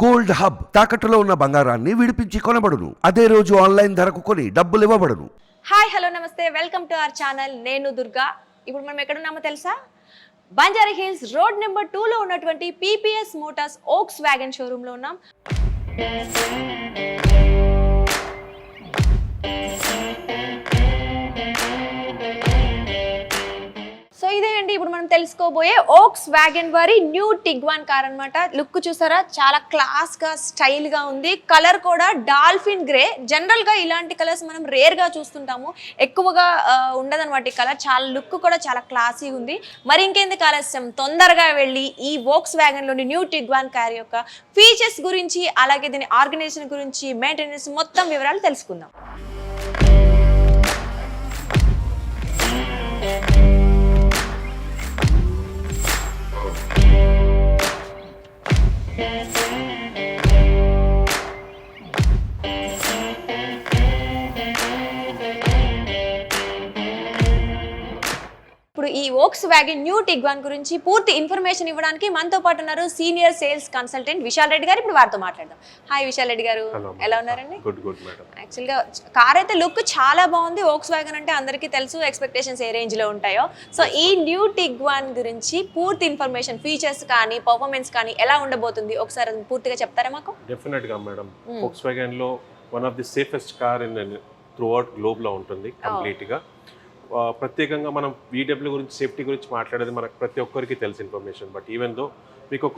Gold hub తాకట్టులో ఉన్న బంగారాన్ని విడిపించి కొనబడును. అదే రోజు ఆన్లైన్ ధరకు కొని డబ్బులు ఇవ్వబడును. హాయ్ హలో నమస్తే. Welcome to our channel. నేను దుర్గా. ఇప్పుడు మనం ఎక్కడున్నామో తెలుసా? బంజారా హిల్స్ రోడ్ నెంబర్ టూలో ఉన్నటువంటి పీపీఎస్ మోటార్స్ ఓక్స్ వ్యాగన్ షోరూంలో ఉన్నాం. అండి ఇప్పుడు మనం తెలుసుకోబోయే ఓక్స్ వ్యాగన్ వారి న్యూ టిగ్వాన్ కార్ అనమాట లుక్ చూసారా? చాలా క్లాస్గా స్టైల్గా ఉంది. కలర్ కూడా డాల్ఫిన్ గ్రే. జనరల్గా ఇలాంటి కలర్స్ మనం రేర్గా చూస్తుంటాము. ఎక్కువగా ఉండదనమాట ఈ కలర్ చాలా లుక్ కూడా చాలా క్లాసీ ఉంది. మరి ఇంకెందుకు ఆలస్యం తొందరగా వెళ్ళి ఈ వోక్స్ వ్యాగన్లోని న్యూ టిగ్వాన్ కార్ యొక్క ఫీచర్స్ గురించి అలాగే దీని ఆర్గనైజేషన్ గురించి మెయింటెనెన్స్ మొత్తం వివరాలు తెలుసుకుందాం. Yes. ఇప్పుడు ఈ వోక్స్ వ్యాగన్ న్యూ టిగ్వాన్ గురించి పూర్తి ఇన్ఫర్మేషన్ ఇవ్వడానికి మనతో పాటు ఉన్నారు senior sales consultant Vishal Reddy garu. ఇప్పుడు వారితో మాట్లాడదాం. హాయ్ విశాల్ రెడ్డి గారు. ఎలా ఉన్నారండి? యాక్చువల్గా కార్ అయితే లుక్ చాలా బాగుంది. వోక్స్ వ్యాగన్ అంటే అందరికీ తెలుసు ఎక్స్పెక్టేషన్స్ ఏ రేంజ్లో ఉంటాయో. సో ఈ న్యూ టిగ్వాన్ గురించి పూర్తి ఇన్ఫర్మేషన్ ఫీచర్స్ కానీ పర్ఫార్మెన్స్ కానీ ఎలా ఉండబోతుంది? ఒకసారి పూర్తిగా చెప్తారా మాకు? డెఫినెట్గా మేడం ఫోక్స్ వ్యాగన్లో one of the safest car in throughout గ్లోబ్లో ఉంటుంది కంప్లీట్గా. ఆ, ప్రత్యేకంగా మనం వీడబ్ల్యూ గురించి సేఫ్టీ గురించి మాట్లాడేది మనకు ప్రతి ఒక్కరికి తెలుసు ఇన్ఫర్మేషన్. బట్ ఈవెన్ దో మీకు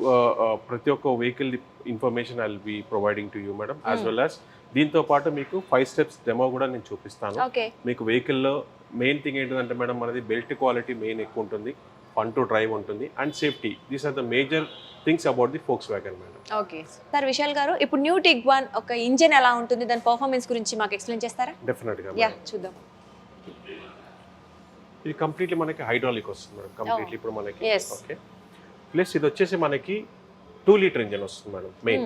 ప్రతి ఒక్క vehicle information I be providing to you madam as well as దీంతో పాటు మీకు ఫైవ్ స్టెప్స్ డెమో కూడా నేను చూపిస్తాను. మీకు వెహికల్లో మెయిన్ థింగ్ ఏంటంటే మేడం మనది బెల్ట్ క్వాలిటీ మెయిన్ ఎక్కువ ఉంటుంది. ఫన్ టు డ్రైవ్ ఉంటుంది. And safety these are the major things about the Volkswagen madam okay sir Vishal garu ఇప్పుడు న్యూ టిగ్వాన్ ఒక ఇంజిన్ ఎలా ఉంటుంది? దాని పర్ఫార్మెన్స్ గురించి మాకు ఎక్స్ప్లెయిన్ చేస్తారా? డెఫినెట్గా యా చూద్దాం. ఇది కంప్లీట్లీ మనకి హైడ్రాలిక్ వస్తుంది మేడం కంప్లీట్లీ ఇప్పుడు మనకి. ఓకే ప్లస్ ఇది వచ్చేసి మనకి టూ లీటర్ ఇంజన్ వస్తుంది madam main.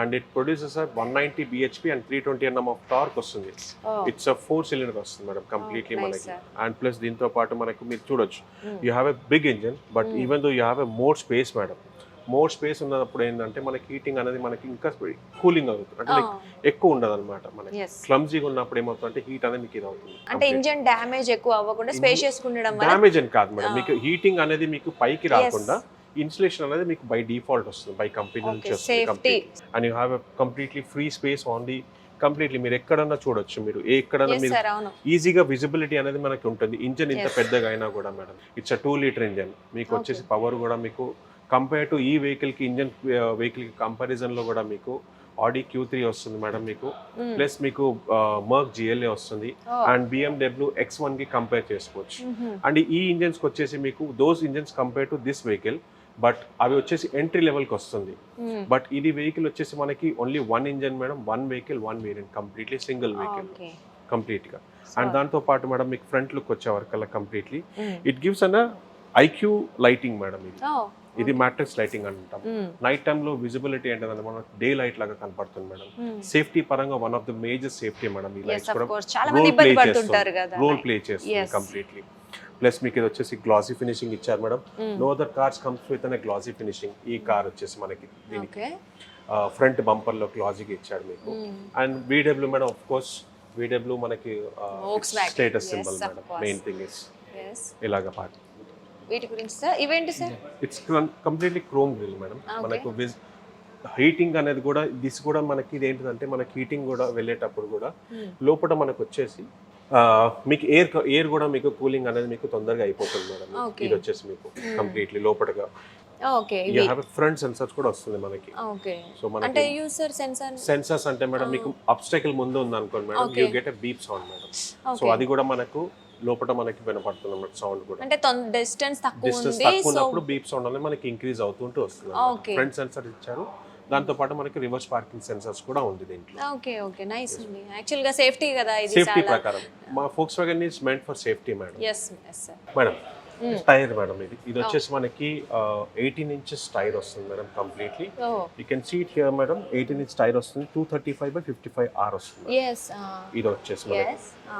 And it produces one ninety BHP and three twenty N M of torque వస్తుంది Oh. It's a four cylinder వస్తుంది మేడం కంప్లీట్లీ nice, మనకి. అండ్ ప్లస్ దీంతో పాటు మనకి మీరు చూడొచ్చు. You have a big engine but even though you have a more space madam more space ఉన్నప్పుడు ఏంటంటే మనకి హీటింగ్ అనేది మనకి ఇంకా కూలింగ్ అవుతుంది. అంటే ఎక్కువ ఉండదు అనమాట మనకి క్లమ్జీగా ఉన్నప్పుడు ఏమవుతుందంటే హీట్ అనేది మీకు ఇది అవుతుంది. అంటే ఇంజన్ డ్యామేజ్ ఎక్కువ అవ్వకుండా స్పేషియస్ ఉండడం డ్యామేజ్ అని కాదు మేడం. మీకు హీటింగ్ అనేది మీకు పైకి రాకుండా ఇన్సులేషన్ అనేది మీకు బై డిఫాల్ట్ వస్తుంది. బై కంపెనీ నుంచి వస్తుంది. And you have completely free space on the completely మీరు ఎక్కడన్నా చూడొచ్చు మీరు. ఏ ఎక్కడన్నా మీరు ఈజీగా విజిబిలిటీ అనేది మనకి ఉంటుంది. ఇంజన్ ఇంత. పెద్దగా అయినా కూడా madam. It's a two litre engine మీకు వచ్చేసి పవర్ కూడా మీకు కంపేర్ టు ఈ వెహికల్కి ఇంజన్ వెహికల్కి కంపారిజన్లో కూడా మీకు ఆడి క్యూ త్రీ వస్తుంది మేడం మీకు. ప్లస్ మీకు మర్క్ జిఎల్ఏ వస్తుంది. అండ్ బిఎండబ్ల్యూ ఎక్స్ వన్కి కంపేర్ చేసుకోవచ్చు. అండ్ ఈ ఇంజన్స్ వచ్చేసి మీకు those engines compare to this vehicle but అవి వచ్చేసి ఎంట్రీ లెవెల్కి వస్తుంది. బట్ ఇది వెహికల్ వచ్చేసి మనకి only one engine madam one vehicle one variant completely single vehicle okay కంప్లీట్గా అండ్ దాంతో పాటు మేడం మీకు ఫ్రంట్ లుక్ వచ్చే వరకల్లా completely. It gives an IQ lighting madam ఇది Oh. ఇది మ్యాట్రిక్స్ లైటింగ్ అంటాం. నైట్ టైంలో విజిబిలిటీ ఏంటంటే మనకు డే లైట్ లాగా కనపడుతుంది మేడం. సేఫ్టీ పరంగా one of the major safety madam ఈ లైట్స్ కూడా ఇబ్బంది పడుతుంటారు కదా రోల్ ప్లే చేస్తుంది. కంప్లీట్లీ ప్లస్ మీకు ఇది వచ్చేసి గ్లాసీ ఫినిషింగ్ ఇచ్చారు madam. No other cars comes with అనే గ్లాసీ ఫినిషింగ్ ఈ కార్ వచ్చేసి మనకి దీనికి ఫ్రంట్ బంపర్లో గ్లాసీగా ఇచ్చాడు మీకు. And VW madam of course VW మనకి. Status symbol madam. Main thing is ఇలాగ పార్ట్ వీటి గురించి సార్? ఇవేంటి sir? It's completely chrome grille madam. మనకు హీటింగ్ అనేది కూడా దిస్ కూడా మనకి ఇది ఏంటిదంటే మనకి హీటింగ్ కూడా వెళ్ళేటప్పుడు కూడా Hmm. లోపల మనకు వచ్చేసి మీకు ఎయిర్ ఎయిర్ కూడా మీకు కూలింగ్ అనేది మీకు తొందరగా అయిపోతుంది మేడం. ఇది వచ్చేసి మీకు కంప్లీట్లీ లోపలగా ఓకే యూ ఇవి హ్యావ్ ఫ్రంట్ సెన్సర్స్ కూడా వస్తుంది మనకి. సో అంటే సెన్సార్ సెన్సర్స్ అంటే మేడం మీకు అబ్స్టైకిల్ ముందు ఉంది అనుకోండి madam. You get beep sound madam so అది కూడా మనకు లోపల మనకి వినపడుతుంది అన్నమాట సౌండ్ కూడా. అంటే డిస్టెన్స్ తక్కువ డిస్టెన్స్ తక్కువ ఉన్నప్పుడు బీప్ సౌండ్ అనేది మనకి ఇంక్రీజ్ అవుతుంటూ వస్తుంది. ఫ్రంట్ సెన్సర్ ఇచ్చారు. దాంతో పాటు మనకి రివర్స్ పార్కింగ్ సెన్సర్స్ కూడా ఉంది దీంట్లో. ఓకే ఓకే నైస్ అండి యాక్చువల్గా సేఫ్టీ కదా ఇది సేఫ్టీ ప్రకారం. మా Volkswagen is meant for safety madam yes yes sir madam tyre madam ఇది. ఇది వచ్చేసి మనకి ఎయిటీన్ ఇంచెస్ టైర్ వస్తుంది madam completely. You can seat here madam. Eighteen inch tyre వస్తుంది. Two thirty five by fifty five R వస్తుంది yes ఇది వచ్చేసి మనకి.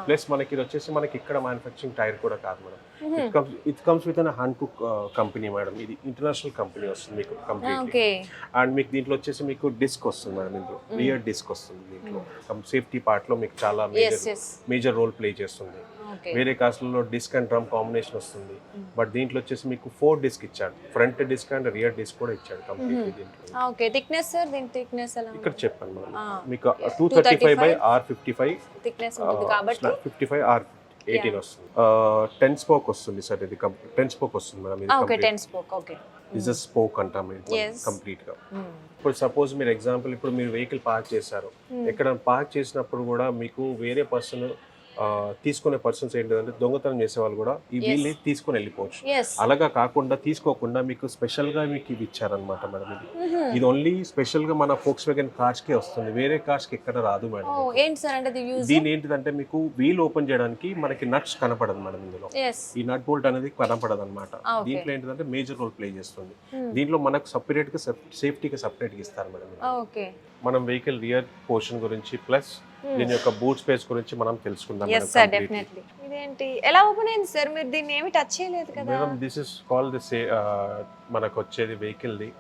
ప్లస్ మనకి ఇది వచ్చేసి మనకి ఇక్కడ మ్యానుఫ్యాక్చరింగ్ టైర్ కూడా కాదు madam. It comes it comes with an Hankook company madam. ఇది ఇంటర్నేషనల్ కంపెనీ వస్తుంది మీకు కంప్లీట్లీ అండ్ మీకు దీంట్లో వచ్చేసి మీకు డిస్క్ వస్తుంది మేడం ఇందులో. రియర్ డిస్క్ వస్తుంది దీంట్లో. సేఫ్టీ పార్ట్లో మీకు చాలా మేజర్ మేజర్ రోల్ ప్లే చేస్తుంది. వేరే కార్స్లలో డిస్క్ అండ్ డ్రమ్ కాంబినేషన్ వస్తుంది. బట్ దీంట్లో వచ్చేసి మీకు ఫోర్ డిస్క్ ఇచ్చాడు. Front disc and rear disc కూడా ఇచ్చాడు కంప్లీట్లీ దీంట్లో. ఓకే థిక్నెస్ సార్ దీని థిక్నెస్ ఎలా ఇక్కడ చెప్పాను మేడం ఆ. మీకు two thirty five by R fifty five thickness ఉంటుంది కాబట్టి? ఫిఫ్టీ ఫైవ్ ఆర్ ఎయిటీన్ వస్తుంది. టెన్ స్పోక్ వస్తుంది సార్ ఇది టెన్ స్పోక్ వస్తుంది మేడం ఇది okay ten spoke okay is spoke అంటాం. కంప్లీట్గా ఇప్పుడు సపోజ్ మీరు ఎగ్జాంపుల్ ఇప్పుడు మీరు వెహికల్ పార్క్ చేశారు. ఎక్కడ పార్క్ చేసినప్పుడు కూడా మీకు వేరే పర్సన్ తీసుకునే పర్సన్స్ ఏంటంటే దొంగతనం చేసే వాళ్ళు కూడా ఈ వీళ్ళు తీసుకొని వెళ్ళిపోవచ్చు. అలాగా కాకుండా తీసుకోకుండా మీకు స్పెషల్గా మీకు ఇది ఇచ్చారనమాట మేడం ఇది. ఇది ఓన్లీ స్పెషల్గా మన ఫోక్స్ వ్యాగన్ కార్స్కి వస్తుంది. వేరే కార్స్కి ఎక్కడ రాదు మేడం దీని ఏంటిదంటే మీకు వీల్ ఓపెన్ చేయడానికి మనకి నట్స్ కనపడదు మేడం ఇందులో. ఈ నట్ బోల్ట్ అనేది కనపడదు అనమాట Ah. దీంట్లో ఏంటిదంటే మేజర్ రోల్ ప్లే చేస్తుంది. Hmm. దీంట్లో మనకు సపరేట్గా సేఫ్టీకి సపరేట్గా ఇస్తారు మేడం. ఓకే మనం వెహికల్ రియర్ పోర్షన్ గురించి ప్లస్ దీని యొక్క బూట్ స్పేస్ గురించి మనం తెలుసుకుందాం ఎస్ సార్ డెఫినెట్లీ ఇదేంటి? ఎలా ఓపెన్ అయింది సార్ మీరు దీన్ని ఏమి టచ్ చేయలేదు కదా? Madam this is call the మనకు వచ్చేది vehicle the.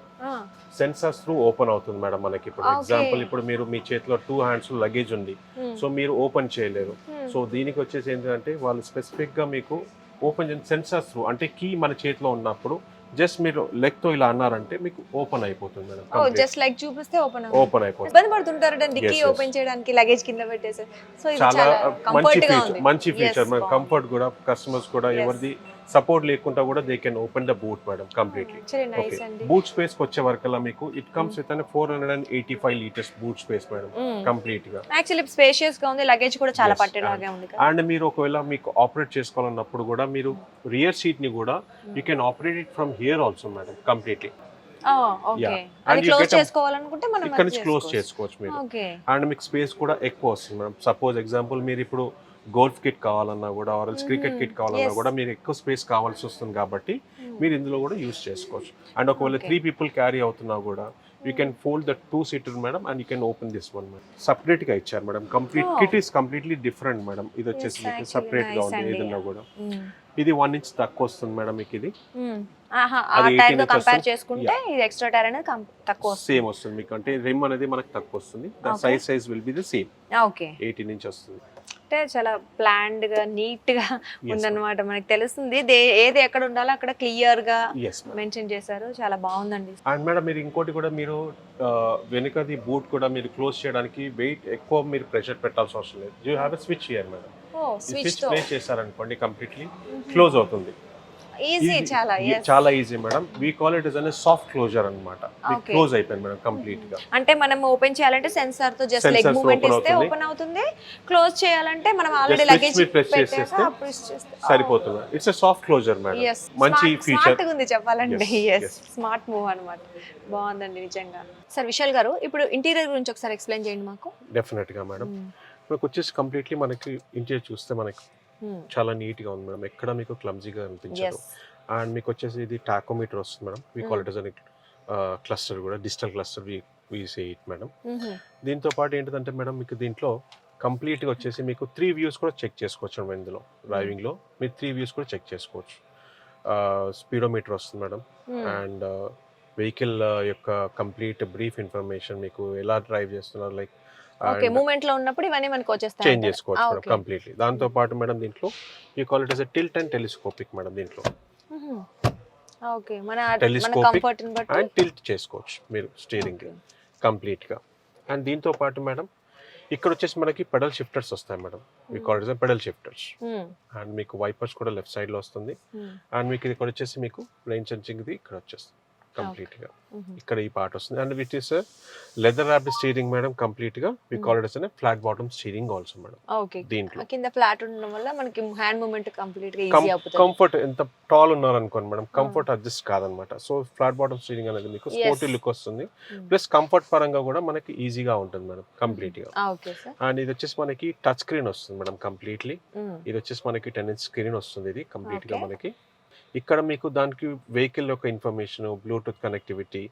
Sensors through open అవుతుంది మేడం మనకి. ఇప్పుడు. ఎగ్జాంపుల్ ఇప్పుడు మీరు మీ చేతిలో టూ హ్యాండ్స్ లగేజ్ ఉంది. Hmm. సో మీరు ఓపెన్ చేయలేరు. Hmm. సో దీనికి వచ్చేసి ఏంటంటే వాళ్ళు స్పెసిఫిక్గా మీకు ఓపెన్ చేసిన సెన్సార్స్ త్రూ అంటే కీ మన చేతిలో ఉన్నప్పుడు జస్ట్ మీరు లెగ్తో ఇలా అన్నారంటే మీకు ఓపెన్ అయిపోతుంది మేడం జస్ట్ లైక్ చూపిస్తే ఓపెన్ ఓపెన్ అయిపోతుంది. ఇబ్బంది పడుతుంటారు డిక్కీ. ఓపెన్ చేయడానికి లగేజ్ కింద పెట్టేసి. సో ఇది చాలా మంచి ఫీచర్ మంచి ఫీచర్ మన. కంఫర్ట్ కూడా కస్టమర్స్ కూడా. ఎవరిది సపోర్ట్ లేకుండా కూడా they can open the boot madam completely okay అండి. బూట్ స్పేస్ వచ్చే వరకల్లా మీకు ఇట్ కమ్స్ విత్ అనే four hundred and eighty five litres boot space madam కంప్లీట్గా. యాక్చువల్లీ స్పేషియస్గా ఉంది లగేజ్ కూడా చాలా పట్టేలాగా ఉంది కదా. అండ్ మీరు ఒకవేళ మీకు ఆపరేట్ చేసుకోవాలన్నప్పుడు కూడా మీరు రియర్ సీట్ని కూడా you can operate it from here also madam completely ఇక్కడ నుంచి క్లోజ్ చేసుకోవచ్చు. మీరు. అండ్ మీకు స్పేస్ కూడా ఎక్కువ వస్తుంది మేడం సపోజ్ ఎగ్జాంపుల్ మీరు ఇప్పుడు గోల్ఫ్ కిట్ కావాలన్నా కూడా ఆర్ఎల్స్ క్రికెట్ కిట్ కావాలన్నా. కూడా మీరు ఎక్కువ స్పేస్ కావాల్సి వస్తుంది కాబట్టి మీరు ఇందులో కూడా యూస్ చేసుకోవచ్చు. అండ్ ఒకవేళ. త్రీ పీపుల్ క్యారీ అవుతున్నా కూడా you can fold the two seater madam and you can open this one madam సపరేట్గా ఇచ్చారు madam complete. Kit is completely different madam ఇది వచ్చేసి మీకు సపరేట్గా ఉంది. ఏదన్నా కూడా. ఇది వన్ ఇంచ్ తక్కువ వస్తుంది మేడం మీకు ఇది. ఆహా ఆ అది టైర్ 18 తో కంపేర్ inches చేసుకుంటే ఇది ఎక్స్ట్రా టైర్ అనేది కం- తక్కువ వస్తుంది. సేమ్ వస్తుంది మీకు అంటే రిమ్ అనేది మనకు తక్కువ వస్తుంది. The. Size size will be the same okay eighteen inch వస్తుంది. అంటే చాలా ప్లాన్డ్గా నీట్గా. ఉందన్నమాట మనకి తెలుస్తుంది. దే- ఏది ఎక్కడ ఉండాలో అక్కడ క్లియర్గా మెన్షన్ చేశారు. చాలా బాగుందండి. అండ్ మేడం మీరు ఇంకోటి కూడా మీరు వెనుకది బూట్ కూడా మీరు క్లోజ్ చేయడానికి వెయిట్ ఎక్కువ మీరు ప్రెషర్ పెట్టాల్సిన అవసరం లేదు. You have a switch here madam switch play చేశారనుకోండి కంప్లీట్లీ క్లోజ్ అవుతుంది. ఈజీ. చాలా. చాలా easy madam we call it is అనే సాఫ్ట్ క్లోజర్ అనమాట Okay. క్లోజ్ అయిపోయింది మేడం కంప్లీట్గా. అంటే మనం ఓపెన్ చేయాలంటే సెన్సార్తో జస్ట్ లెగ్ మూవ్మెంట్ ఇస్తే. ఓపెన్ అవుతుంది. క్లోజ్ చేయాలంటే మనం ఆల్రెడీ లగేజ్ చేసేస్తే press చేస్తే. సరిపోతుంది. It's a soft closer madam మంచి ఫీచర్ స్మార్ట్ ఉంది చెప్పాలంటే. Yes. స్మార్ట్ మూవ్ అన్నమాట. బాగుందండి నిజంగా. సార్ విశాల్ గారు ఇప్పుడు ఇంటీరియర్ గురించి ఒకసారి ఎక్స్ప్లెయిన్ చేయండి మాకు. డెఫినెట్గా మేడం మనకు వచ్చేసి కంప్లీట్లీ మనకి ఇంటీరియర్ చూస్తే మనకి చాలా నీట్గా ఉంది మేడం. ఎక్కడ మీకు క్లమ్జీగా అనిపించదు. అండ్ మీకు వచ్చేసి ఇది టాకోమీటర్ వస్తుంది మేడం. వీ కాల్ ఇట్ అని క్లస్టర్ కూడా digital cluster we say it madam. దీంతో పాటు ఏంటిదంటే మేడం మీకు దీంట్లో కంప్లీట్గా వచ్చేసి మీకు త్రీ వ్యూస్ కూడా చెక్ చేసుకోవచ్చు మేడం ఇందులో. డ్రైవింగ్లో మీరు త్రీ వ్యూస్ కూడా చెక్ చేసుకోవచ్చు. స్పీడోమీటర్ వస్తుంది మేడం. అండ్ వెహికల్ యొక్క కంప్లీట్ బ్రీఫ్ ఇన్ఫర్మేషన్ మీకు ఎలా డ్రైవ్ చేస్తున్నారు లైక్ ఓకే మూమెంట్లో ఉన్నప్పుడు ఇవన్నీ మనకు వచ్చేస్తాయి చేంజ్? చేసుకోవచ్చు మేడం. కంప్లీట్లీ దాంతో పాటు మేడం దీంట్లో ఈ call it as tilt and telescopic madam దీంట్లో. ఓకే మన మన కంఫర్ట్ని బట్టి అండ్ టిల్ట్ చేసుకోవచ్చు మీరు స్టీరింగ్ Okay. కంప్లీట్గా అండ్ దీంతో పాటు మేడం ఇక్కడ వచ్చేసి మనకి పెడల్ షిఫ్టర్స్ వస్తాయి madam me. Call paddle shifters. And మీకు వైపర్స్ కూడా లెఫ్ట్ సైడ్లో వస్తుంది. అండ్ మీకు ఇక్కడ వచ్చేసి మీకు లైన్ సెన్సింగ్ ఇక్కడ వచ్చేస్తుంది కంప్లీట్గా. మ్మ్. ఇక్కడ ఈ పార్ట్ వస్తుంది. And which is leather wrap steering madam కంప్లీట్గా మీ call it flat bottom steering also madam okay దీంట్లో. కింద ఫ్లాట్ ఉండడం వల్ల మనకి హ్యాండ్ మూమెంట్ కంప్లీట్గా ఈజీ అవుతుంది. కంఫర్ట్ ఎంత టాల్ ఉన్నారనుకోండి మేడం కంఫర్ట్ అడ్జస్ట్ కాదనమాట. సో ఫ్లాట్ బాటమ్ స్టీరింగ్ అనేది మీకు. స్పోర్టీ లుక్ వస్తుంది. ప్లస్ కంఫర్ట్ పరంగా కూడా మనకి ఈజీగా ఉంటుంది మేడం కంప్లీట్గా. ఓకే సార్ అండ్ ఇది వచ్చేసి మనకి టచ్ స్క్రీన్ వస్తుంది మేడం కంప్లీట్లీ ఇది వచ్చేసి మనకి టెన్ ఇంచ్ స్క్రీన్ వస్తుంది ఇది కంప్లీట్గా. మనకి. ఇక్కడ మీకు దానికి వెహికల్ యొక్క ఇన్ఫర్మేషన్ బ్లూటూత్ కనెక్టివిటీ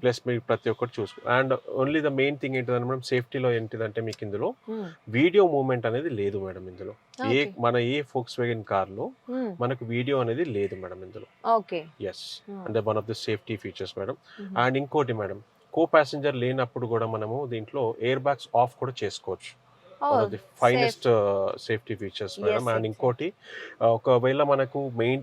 ప్లస్ మీరు ప్రతి ఒక్కటి చూసుకో and only the main thing ఏంటిదంటే మేడం సేఫ్టీలో ఏంటిదంటే మీకు ఇందులో వీడియో మూవ్మెంట్ అనేది లేదు మేడం ఇందులో. ఏ. మన ఏ ఫోక్స్ వేగన్ కార్లో మనకు వీడియో అనేది లేదు మేడం ఇందులో. ఓకే ఎస్ అంటే one of the safety features madam and ఇంకోటి మేడం కో ప్యాసింజర్ లేనప్పుడు కూడా మనము దీంట్లో ఎయిర్ బ్యాగ్స్ ఆఫ్ కూడా చేసుకోవచ్చు. The finest safety features madam and ఇంకోటి ఆ, ఒకవేళ మనకు మెయిన్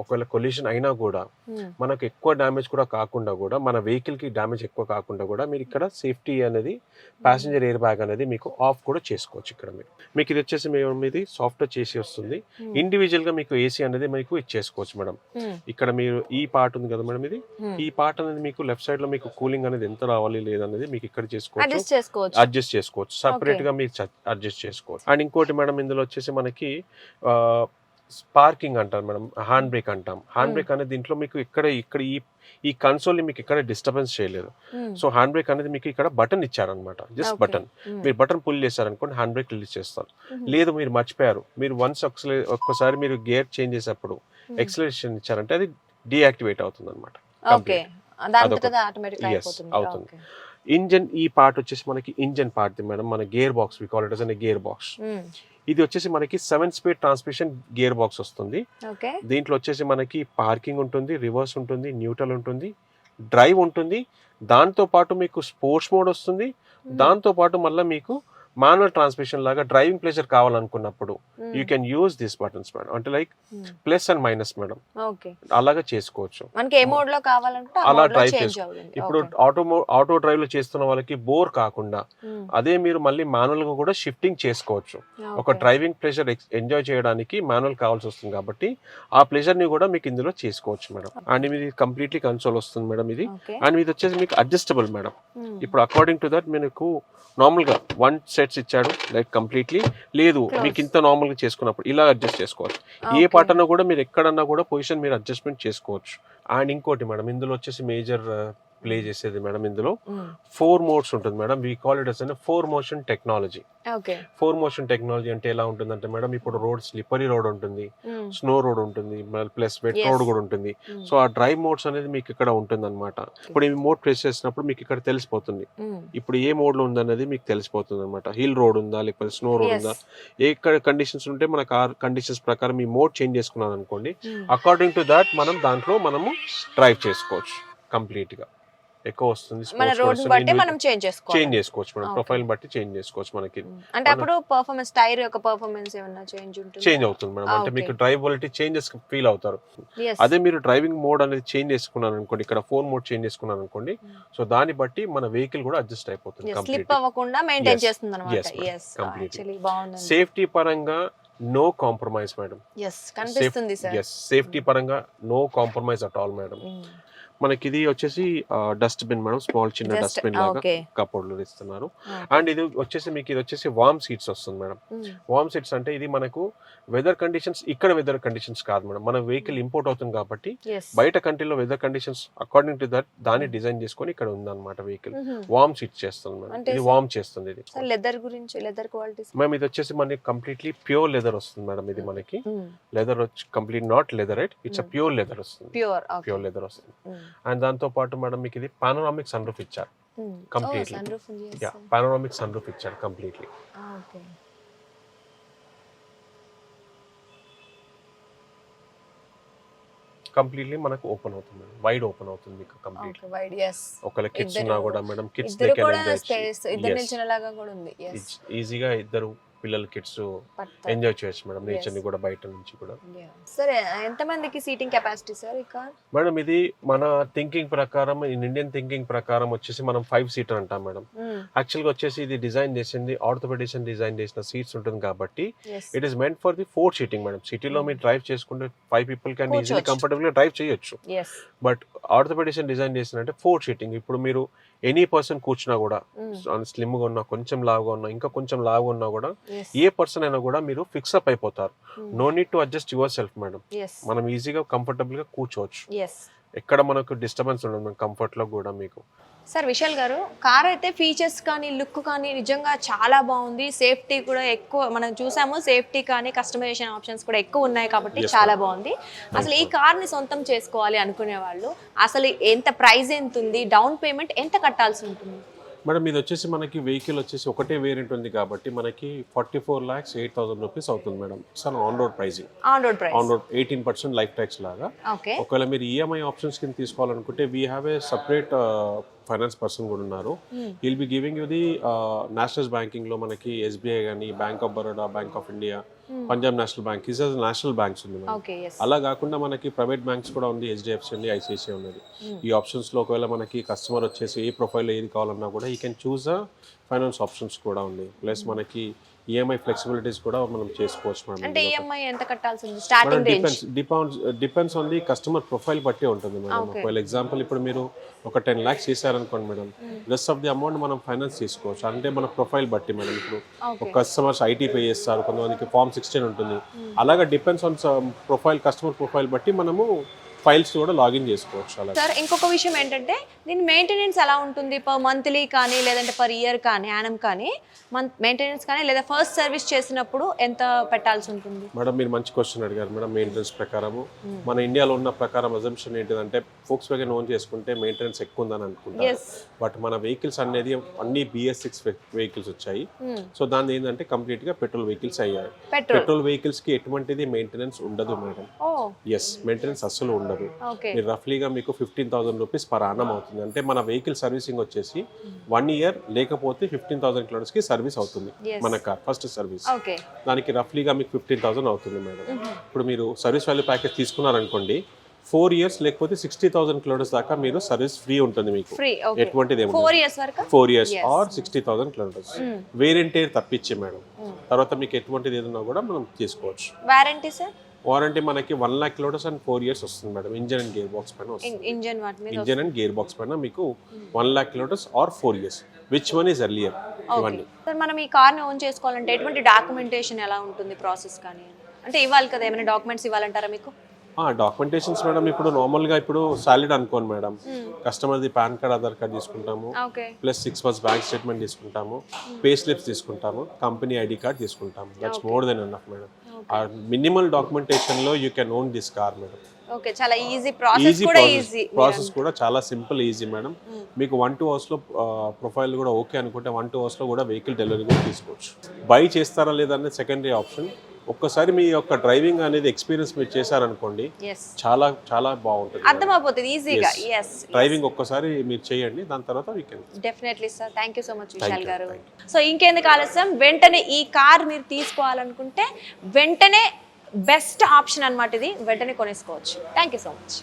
ఒకవేళ కొలిషన్ అయినా కూడా ఉమ్, మనకు ఎక్కువ డ్యామేజ్ కూడా కాకుండా కూడా మన వెహికల్కి డ్యామేజ్ ఎక్కువ కాకుండా కూడా మీరు ఇక్కడ సేఫ్టీ అనేది ప్యాసింజర్ ఎయిర్ బ్యాగ్ అనేది మీకు ఆఫ్ కూడా చేసుకోవచ్చు ఇక్కడ మీరు. మీకు ఇది వచ్చేసి మేము ఇది సాఫ్ట్వేర్ చేసి వస్తుంది. ఇండివిజువల్గా మీకు ఏసీ అనేది మీకు ఇచ్చేసుకోవచ్చు మేడం ఉమ్, ఇక్కడ మీరు ఈ పార్ట్ ఉంది కదా మేడం ఇది. ఈ పార్ట్ అనేది మీకు లెఫ్ట్ సైడ్లో మీకు కూలింగ్ అనేది ఎంత రావాలి లేదనేది మీకు ఇక్కడ చేసుకోవచ్చు. అడ్జస్ట్ చేసుకోవచ్చు. అడ్జస్ట్ చేసుకోవచ్చు. సపరేట్గా మీరు అడ్జస్ట్ చేసుకోవచ్చు. అండ్ ఇంకోటి మేడం ఇందులో వచ్చేసి మనకి పార్కింగ్ అంటారు మేడం హ్యాండ్ బ్రేక్ అంటాం. హ్యాండ్. బ్రేక్ అనేది దీంట్లో మీకు ఇక్కడ ఇక్కడ ఈ ఈ కన్సోల్ మీకు ఇక్కడ డిస్టర్బెన్స్ చేయలేదు. సో హ్యాండ్ బ్రేక్ అనేది మీకు ఇక్కడ బటన్ ఇచ్చారనమాట. జస్ట్. బటన్. మీరు బటన్ పుల్ చేశారనుకోండి హ్యాండ్ బ్రేక్ రిలీజ్ చేస్తారు. లేదు మీరు మర్చిపోయారు. మీరు వన్స్ ఒకసారి ఒక్కసారి మీరు గేర్ చేంజ్ చేసేటప్పుడు ఎక్సలేషన్ ఇచ్చారంటే అది డీయాక్టివేట్ అవుతుంది అనమాట అవుతుంది. ఇంజన్ ఈ పార్ట్ వచ్చేసి మనకి ఇంజన్ పార్ట్ మేడం మన gear box we call it అనే గేర్ బాక్స్ ఇది వచ్చేసి మనకి seven speed transmission gear box వస్తుంది దీంట్లో వచ్చేసి మనకి పార్కింగ్ ఉంటుంది రివర్స్ ఉంటుంది న్యూట్రల్ ఉంటుంది డ్రైవ్ ఉంటుంది. దాంతో పాటు మీకు స్పోర్ట్స్ మోడ్ వస్తుంది. ఉమ్, దాంతో పాటు మళ్ళీ మీకు మాన్యువల్ ట్రాన్స్మిషన్ లాగా డ్రైవింగ్ ప్లేజర్ కావాలనుకున్నప్పుడు ఉమ్, you can use this buttons madam. అంటే like um, plus and minus madam. అలాగా చేసుకోవచ్చు. మనకి ఏ మోడ్లో కావాలంటే ఆ అలా మోడ్లో drive చేంజ్ చేసుకో- అవుతుంది. ఇప్పుడు. ఆటో ఆటో డ్రైవ్లో చేస్తున్న వాళ్ళకి బోర్ కాకుండా ఉమ్, అదే మీరు మళ్ళీ మాన్యువల్గా కూడా షిఫ్టింగ్ చేసుకోవచ్చు. ఒక. డ్రైవింగ్ ప్లెజర్ ఎంజాయ్ చేయడానికి మాన్యువల్ కావాల్సి వస్తుంది కాబట్టి ఆ ప్లెజర్ని కూడా మీకు ఇందులో చేసుకోవచ్చు మేడం. అండ్ ఇది కంప్లీట్లీ కన్సోల్ వస్తుంది మేడం ఇది. అండ్ ఇది వచ్చేసి మీకు అడ్జస్టబుల్ మేడం. ఇప్పుడు అకార్డింగ్ టు దట్ మీకు నార్మల్గా వన్ సెట్స్ ఇచ్చాడు లైక్ కంప్లీట్లీ లేదు. మీకు ఇంత నార్మల్గా చేసుకున్నప్పుడు ఇలా అడ్జస్ట్ చేసుకోవచ్చు. ఏ అన్నా కూడా మీరు ఎక్కడన్నా కూడా పొజిషన్ మీరు అడ్జస్ట్మెంట్ చేసుకోవచ్చు. అండ్ ఇంకోటి మేడం ఇందులో వచ్చేసి మేజర్ ప్లే చేసేది మేడం ఇందులో. ఫోర్ మోడ్స్ ఉంటుంది madam. We call it as four motion technology four motion technology అంటే ఎలా ఉంటుందంటే మేడం ఇప్పుడు రోడ్ స్లిప్పరీ రోడ్ ఉంటుంది స్నో రోడ్ ఉంటుంది ప్లస్ వెట్. రోడ్ కూడా ఉంటుంది. సో ఆ డ్రైవ్ మోడ్స్ అనేది మీకు ఇక్కడ ఉంటుంది అనమాట ఇప్పుడు ఈ మోడ్ ప్రెస్ చేసినప్పుడు మీకు ఇక్కడ తెలిసిపోతుంది. ఇప్పుడు ఏ మోడ్లో ఉందన్నది మీకు తెలిసిపోతుంది అనమాట హిల్ రోడ్ ఉందా లేకపోతే స్నో రోడ్. ఉందా? ఏ కండిషన్స్ ఉంటే మన కార్ కండిషన్స్ ప్రకారం ఈ మోడ్ చేంజ్ చేసుకున్నాను అనుకోండి అకార్డింగ్ టు దాట్ మనం దాంట్లో మనము డ్రైవ్ చేసుకోవచ్చు కంప్లీట్గా. ఎక్కువ వస్తుంది మన రోడ్ బట్టి మనం చేంజ్ చేసుకోవాలి. చేంజ్ చేసుకోవచ్చు మేడం Okay. ప్రొఫైల్ బట్టి చేంజ్ చేసుకోవచ్చు మనకి. ఉమ్, అంటే అప్పుడు పర్ఫార్మెన్స్ టైర్ యొక్క పర్ఫార్మెన్స్ ఏమన్నా చేంజ్ ఉంటుంది? చేంజ్ అవుతుంది మేడం Ah, అంటే okay. మీకు డ్రైవబిలిటీ చేంజెస్ ఫీల్ అవుతారు. అదే మీరు డ్రైవింగ్ మోడ్ అనేది చేంజ్ చేసుకున్నారు అనుకోండి ఇక్కడ ఫోన్ మోడ్ చేంజ్ చేసుకున్నారు అనుకోండి Mm. సో దాన్ని బట్టి మన వెహికల్ కూడా అడ్జస్ట్ అయిపోతుంది స్లిప్ అవ్వకుండా మెయింటైన్. చేస్తుంది అనమాట సేఫ్టీ పరంగా నో కాంప్రమైజ్ మేడం సేఫ్టీ పరంగా no compromise at all madam మనకి ఇది వచ్చేసి డస్ట్ బిన్ మేడం స్మాల్ చిన్న డస్ట్ బిన్ లాగా కప్బోర్డ్లు ఇస్తున్నారు. అండ్ ఇది వచ్చేసి మీకు ఇది వచ్చేసి వార్మ్ సీట్స్ వస్తుంది మేడం. వార్మ్ సీట్స్ అంటే ఇది మనకు వెదర్ కండిషన్స్ ఇక్కడ వెదర్ కండిషన్స్ కాదు మేడం. మన వెహికల్ ఇంపోర్ట్ అవుతుంది కాబట్టి బయట కంట్రీలో weather conditions according to that దాన్ని డిజైన్ చేసుకొని ఇక్కడ ఉందన్నమాట వెహికల్ Mm-hmm. వార్మ్ సీట్ చేస్తుంది మేడం. ఇది వార్మ్ చేస్తుంది ఇది. లెదర్ గురించి లెదర్ క్వాలిటీస్ మ్యామ్ ఇది వచ్చేసి మనకి కంప్లీట్లీ ప్యూర్ లెదర్ వస్తుంది మేడం ఇది మనకి. లెదర్ వచ్చి complete not leather it's. Pure leather వస్తుంది. ప్యూర్ ప్యూర్ లెదర్ వస్తుంది. అండ్ దాంతో పాటు మేడం మీకు ఇది పానోరామిక్ సన్ రూఫ్ ఇచ్చారు ఉంది యా పానోరామిక్ సన్ రూఫ్ ఇచ్చారు కంప్లీట్లీ కంప్లీట్లీ మనకు ఓపెన్ అవుతుంది వైడ్ ఓపెన్ అవుతుంది మీకు కంప్లీట్ వైడ్ ఎస్ ఒకవేళ కిడ్స్ ఉన్నా కూడా మేడం కిడ్స్ ఇద్దరు కూడా స్పేస్ ఇద్దరు నిల్చునేలాగా కూడా ఉంది ఎస్ ఈజీగా ఇద్దరు పిల్లలు కిడ్స్ ఎంజాయ్ చేయొచ్చు మేడం నేచర్ని. కూడా బయట నుంచి కూడా. సరే ఎంత మందికి seating capacity sir car? Madam ఇది మన థింకింగ్ ప్రకారం ఇండియన్ థింకింగ్ ప్రకారం వచ్చేసి మనం ఫైవ్ సీటర్ అంటాం మేడం. యాక్చువల్గా వచ్చేసి ఇది డిజైన్ చేసింది ఆర్థోపెడిషన్ డిజైన్ చేసిన సీట్స్ ఉంటుంది కాబట్టి it is meant for the four seating madam. సిటీలో మీరు డ్రైవ్ చేసుకుంటే ఫైవ్ పీపుల్ క్యాన్ ఈజీలీ. కంఫర్టబుల్గా డ్రైవ్ చేయొచ్చు. బట్ ఆర్థోపెడిషన్ డిజైన్ చేసినంటే ఫోర్ సీటింగ్ ఇప్పుడు మీరు ఎనీ పర్సన్ కూర్చున్నా కూడా స్లిమ్గా ఉన్నా కొంచెం లావుగా ఉన్నా ఇంకా కొంచెం లావుగా ఉన్నా కూడా ఏ పర్సన్ అయినా కూడా మీరు ఫిక్స్ అప్ అయిపోతారు. No need to adjust yourself madam మనం ఈజీగా కంఫర్టబుల్గా కూర్చోవచ్చు. ఎక్కడ మనకు డిస్టర్బెన్స్ ఉండదు కంఫర్ట్లో కూడా మీకు. సార్ విశాల్ గారు కార్ అయితే ఫీచర్స్ కానీ లుక్ కానీ నిజంగా చాలా బాగుంది. సేఫ్టీ కూడా ఎక్కువ మనం చూసాము సేఫ్టీ కానీ కస్టమైజేషన్ ఆప్షన్స్ కూడా ఎక్కువ ఉన్నాయి కాబట్టి చాలా బాగుంది. అసలు ఈ కార్ని సొంతం చేసుకోవాలి అనుకునే వాళ్ళు అసలు ఎంత ప్రైస్ ఎంత ఉంది డౌన్ పేమెంట్ ఎంత కట్టాల్సి ఉంటుంది? మేడం ఇది వచ్చేసి మనకి వెహికల్ వచ్చేసి ఒకటే వేరియంట్ ఉంది కాబట్టి మనకి forty four lakhs eight thousand rupees అవుతుంది madam sir on road pricing on road price on road eighteen percent life tax లాగా ఒకవేళ మీరు E ఈఎంఐ ఆప్షన్స్ కింద తీసుకోవాలనుకుంటే we have a separate finance person కూడా ఉన్నారు. Will be giving you the national బ్యాంకింగ్లో మనకి ఎస్బీఐ కానీ bank of Baroda bank of India Punjab national bank. Is national banks ఉంది అలా కాకుండా మనకి ప్రైవేట్ బ్యాంక్స్ కూడా ఉంది హెచ్డిఎఫ్సి ఉంది ఐసిఐసిఐ ఉన్నది. ఈ ఆప్షన్స్లో ఒకవేళ మనకి కస్టమర్ వచ్చేసి ఏ ప్రొఫైల్ ఏది కావాలన్నా కూడా ఈ కెన్ చూస్ ఫైనాన్స్ ఆప్షన్స్ కూడా ఉంది. ప్లస్ మనకి E ఈఎంఐ ఫ్లెక్సిబిలిటీస్ కూడా మనం చేసుకోవచ్చు మేడం అంటే ఈఎంఐ ఎంత కట్టాల్సి ఉంది starting range depends depends depends on the customer profile బట్టి ఉంటుంది మేడం Okay. ఒకవేళ ఎగ్జాంపుల్ ఇప్పుడు మీరు ఒక టెన్ ల్యాక్స్ చేశారనుకోండి madam rest of the amount మనం ఫైనాన్స్ తీసుకోవచ్చు అంటే మన ప్రొఫైల్ బట్టి మేడం ఇప్పుడు ఒక కస్టమర్స్ ఐటీ పే చేస్తారు కొంతమందికి ఫార్మ్ సిక్స్టీన్ ఉంటుంది. అలాగా depends on profile customer profile బట్టి మనము ఫైల్స్ కూడా లాగిన్ చేసుకోవచ్చు అలా. సార్ ఇంకొక విషయం ఏంటంటే దీని మెయింటెనెన్స్ ఎలా ఉంటుంది పర్ మంత్లీ కానీ లేదంటే పర్ ఇయర్ కానీ యానం కానీ? మంత్ మెయింటెనెన్స్ కానీ లేదా ఫస్ట్ సర్వీస్ చేసినప్పుడు ఎంత పెట్టాల్సి ఉంటుంది? మేడం మీరు మంచి క్వశ్చన్ అడిగారు మేడం మెయింటెనెన్స్ ప్రకారము. మన ఇండియాలో ఉన్న ప్రకారం అజంప్షన్ ఏంటిదంటే ఫోక్స్ వ్యాగన్ ఓన్ చేసుకుంటే మెయింటెనెన్స్ ఎక్కువ ఉందని అనుకుంటారు. బట్ మన వెహికల్స్ అనేది అన్ని బిఎస్ సిక్స్ వెహికల్స్ వచ్చాయి. సో దాని ఏంటంటే కంప్లీట్గా పెట్రోల్ వెహికల్స్ అయ్యాయి. పెట్రోల్ వెహికల్స్కి ఎటువంటిది మెయింటెనెన్స్ ఉండదు మేడం. ఎస్ మెయింటెనెన్స్ అస్సలు ఉండదు. ఓకే. మీరు రఫ్లీగా మీకు fifteen thousand rupees per annum అవుతుంది. అంటే మన వెహికల్ సర్వీసింగ్ వచ్చేసి వన్ ఇయర్ లేకపోతే ఫిఫ్టీన్ థౌసండ్ కిలోమీటర్స్కి సర్వీస్ అవుతుంది. మన కార్ ఫస్ట్ సర్వీస్. దానికి రఫ్లీగా మీకు ఫిఫ్టీన్ థౌసండ్ అవుతుంది మేడం. ఇప్పుడు మీరు సర్వీస్ వాల్యూ ప్యాకేజ్ తీసుకున్నారనుకోండి ఫోర్ ఇయర్స్ లేకపోతే సిక్స్టీ థౌసండ్ కిలోమీటర్స్ దాకా మీరు సర్వీస్ ఫ్రీ ఉంటుంది మీకు. ఎటువంటిది four years. Or sixty thousand kilometres. Air తప్పించి మేడం. తర్వాత మీకు ఎటువంటిది ఏదన్నా కూడా మనం తీసుకోవచ్చు. వారంటీ సార్ వారంటీ మనకి one lakh kilometres and four years వస్తుంది madam. Engine and gear box పైన వస్తుంది. Engine engine and gear box పైన మీకు one lakh kilometres or four years. Which one is earlier ఇవన్నీ. సార్ మనం ఈ కార్ని ఓన్ చేసుకోవాలంటే ఎటువంటి డాక్యుమెంటేషన్ ఎలా ఉంటుంది ప్రాసెస్ కానీ? అంటే ఇవ్వాలి కదా ఏమైనా డాక్యుమెంట్స్ ఇవ్వాలంటారా మీకు? డాక్యుమెంటేషన్స్ మేడం ఇప్పుడు నార్మల్గా ఇప్పుడు సాలిడ్ అనుకోండి మేడం. కస్టమర్ది పాన్ కార్డ్ ఆధార్ కార్డ్ తీసుకుంటాము. Plus six months bank statement తీసుకుంటాము. పే స్లిప్స్ తీసుకుంటాము. కంపెనీ ఐడి కార్డ్ తీసుకుంటాము. That's more than enough madam. ఆ minimal డాక్యుమెంటేషన్లో you can own this car madam okay చాలా ఈజీ ప్రాసెస్ కూడా ఈజీ ప్రాసెస్ కూడా చాలా సింపుల్ ఈజీ మేడం మీకు వన్ టూ అవర్స్లో ప్రొఫైల్ కూడా ఓకే అనుకుంటే వన్ టూ అవర్స్లో కూడా వెహికల్ డెలివరీ కూడా తీసుకోవచ్చు. బై చేస్తారా లేదా అనేది సెకండరీ ఆప్షన్ ఒక్కసారి మీ యొక్క డ్రైవింగ్ అనేది ఎక్స్పీరియన్స్ మీరు చేశారనుకోండి చాలా చాలా బాగుంటుంది. అర్థమైపోతుంది ఈజీగా. ఎస్ డ్రైవింగ్ ఒక్కసారి మీరు చేయండి దాని తర్వాత definitely sir thank you so much Vishal garu. So ఇంకెందుకు ఆలస్యం? వెంటనే ఈ కార్ మీరు తీసుకోవాలనుకుంటే వెంటనే బెస్ట్ ఆప్షన్ అన్నమాట ఇది. వెంటనే కొనేసుకోవచ్చు. Thank you so much